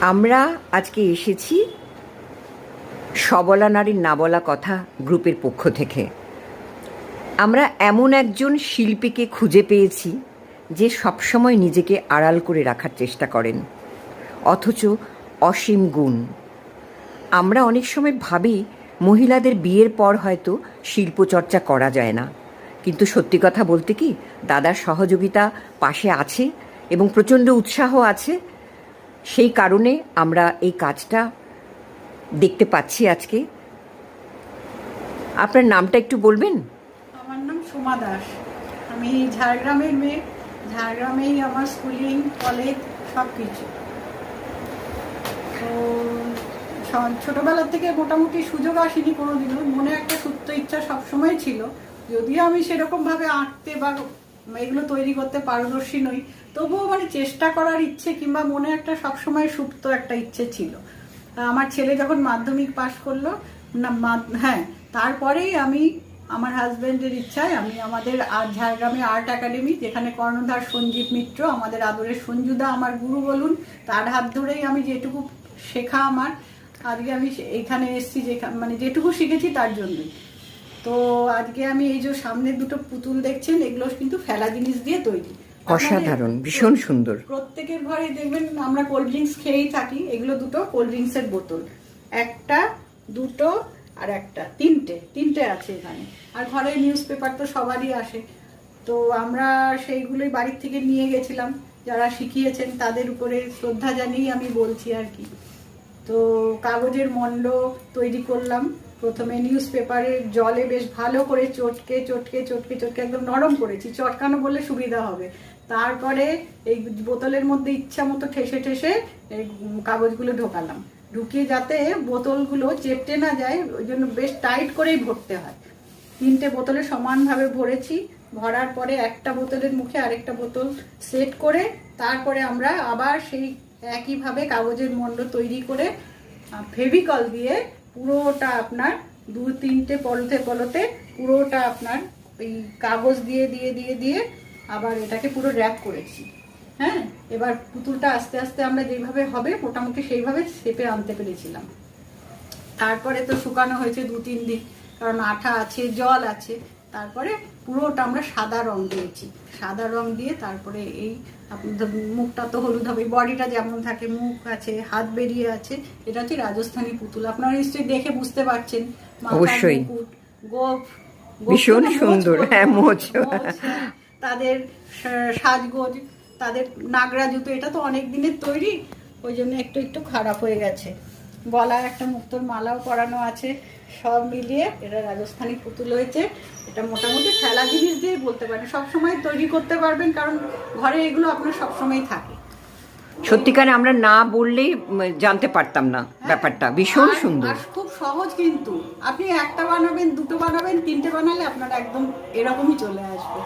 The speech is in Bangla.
আমরা আজকে এসেছি সবলা নারীর না বলা কথা গ্রুপের পক্ষ থেকে। আমরা এমন একজন শিল্পীকে খুঁজে পেয়েছি যে সবসময় নিজেকে আড়াল করে রাখার চেষ্টা করেন, অথচ অসীম গুণ। আমরা অনেক সময় ভাবি মহিলাদের বিয়ের পর হয়তো শিল্পচর্চা করা যায় না, কিন্তু সত্যি কথা বলতে কি, দাদার সহযোগিতা পাশে আছে এবং প্রচণ্ড উৎসাহ আছে সেই কারণে আমরা এই কাজটা দেখতে পাচ্ছি আজকে। আপনার নামটা একটু বলবেন? আমার নাম সোমা দাস। আমি ঝাড়গ্রামের মেয়ে। ঝাড়গ্রামেই আমার স্কুলিং কলেজ সব কিছু তো ছোটবেলার থেকে মোটামুটি সুযোগ আসেনি কোনোদিনও। মনে একটা সুপ্ত ইচ্ছা সবসময় ছিল। যদিও আমি সেরকমভাবে আঁকতে বা এগুলো তৈরি করতে পারদর্শী নই। তবুও মানে চেষ্টা করার ইচ্ছে কিংবা মনে একটা সবসময় সুপ্ত একটা ইচ্ছে ছিল। আমার ছেলে যখন মাধ্যমিক পাশ করল, না হ্যাঁ তারপরেই আমি, আমার হাজবেন্ডের ইচ্ছায় আমি আমাদের আর ঝাড়গ্রামে আর্ট একাডেমি যেখানে কর্ণধার সঞ্জীব মিত্র, আমাদের আদরের সঞ্জুদা আমার গুরু বলুন, তার হাত ধরেই আমি যেটুকু শেখা আমার, আজকে আমি এখানে এসেছি যেখানে মানে যেটুকু শিখেছি তার জন্যই। তো আজকে আমি এই যে সামনে দুটো পুতুল দেখছেন, এগুলো কিন্তু ফেলা জিনিস দিয়ে তৈরি। অসাধারণ ভীষণ সুন্দর। প্রত্যেকের ঘরে দেখবেন আমরা কোল্ড ড্রিঙ্কস খেয়েই থাকি এগুলো দুটো কোল্ড ড্রিঙ্কসের বোতল। একটা দুটো আর একটা তিনটে তিনটে আছে এখানে। আর ঘরে নিউজ পেপার তো সবারই আসে। তো আমরা সেইগুলোই বাড়ির থেকে নিয়ে গেছিলাম। যারা শিখিয়েছেন তাদের উপরে শ্রদ্ধা জানিয়েই আমি বলছি আর কি। তো কাগজের মণ্ড তৈরি করলাম। প্রথমে নিউজ পেপারে জলে বেশ ভালো করে চটকে চটকে চটকে চটকে একদম নরম করেছি। চটকানো বললে সুবিধা হবে। তারপরে এই বোতলের মধ্যে ইচ্ছা মতো ঠেসে ঠেসে এই কাগজগুলো ঢোকালাম। ঢুকিয়ে যাতে বোতলগুলো চেপটে না যায়, ওই জন্য বেশ টাইট করেই ভরতে হয়। তিনটে বোতলে সমানভাবে ভরেছি। ভরার পরে একটা বোতলের মুখে আরেকটা বোতল সেট করে, তারপরে আমরা আবার সেই একইভাবে কাগজের মণ্ড তৈরি করে ফেভিকল দিয়ে পুরোটা আপনার দু তিনটে পলতে পলতে পুরোটা আপনার ওই কাগজ দিয়ে দিয়ে দিয়ে দিয়ে আবার এটাকে পুরো র্যাপ করেছি। হ্যাঁ? এবার পুতুলটা আস্তে আস্তে আমরা যেভাবে হবে মোটামুটি সেইভাবে শেপে আনতে পেরেছিলাম। তারপরে তো শুকানো হয়েছে দু, তিন দিন, কারণ আঠা আছে, জল আছে। তারপরে পুরোটা আমরা সাদা রং দিয়েছি। সাদা রং দিয়ে তারপরে এই মুখটা তো হলুদ হবে বডিটা যেমন থাকে মুখ আছে হাত বেরিয়ে আছে এটা হচ্ছে রাজস্থানী পুতুল। আপনারা নিশ্চয়ই দেখে বুঝতে পারছেন অবশ্যই। গোফ ভীষণ সুন্দর, হ্যাঁ, মোচ। তাদের সাজগোজ তাদের নাগরা জুতো এটা তো অনেক দিনের তৈরি ওই জন্য একটু একটু খারাপ হয়ে গেছে। গলায় একটা মুক্তোর মালাও পরানো আছে। সব মিলিয়ে এটা রাজস্থানি পুতুল হয়েছে। এটা মোটামুটি খেলা জিনিস দিয়ে বলতে পারেন। সবসময় তৈরি করতে পারবেন কারণ ঘরে এগুলো আপনার সবসময় থাকে। সত্যিকারে আমরা না বললেই জানতে পারতাম না ব্যাপারটা। ভীষণ সুন্দর। খুব সহজ কিন্তু। আপনি একটা বানাবেন দুটো বানাবেন তিনটে বানালে আপনার একদম এরকমই চলে আসবে।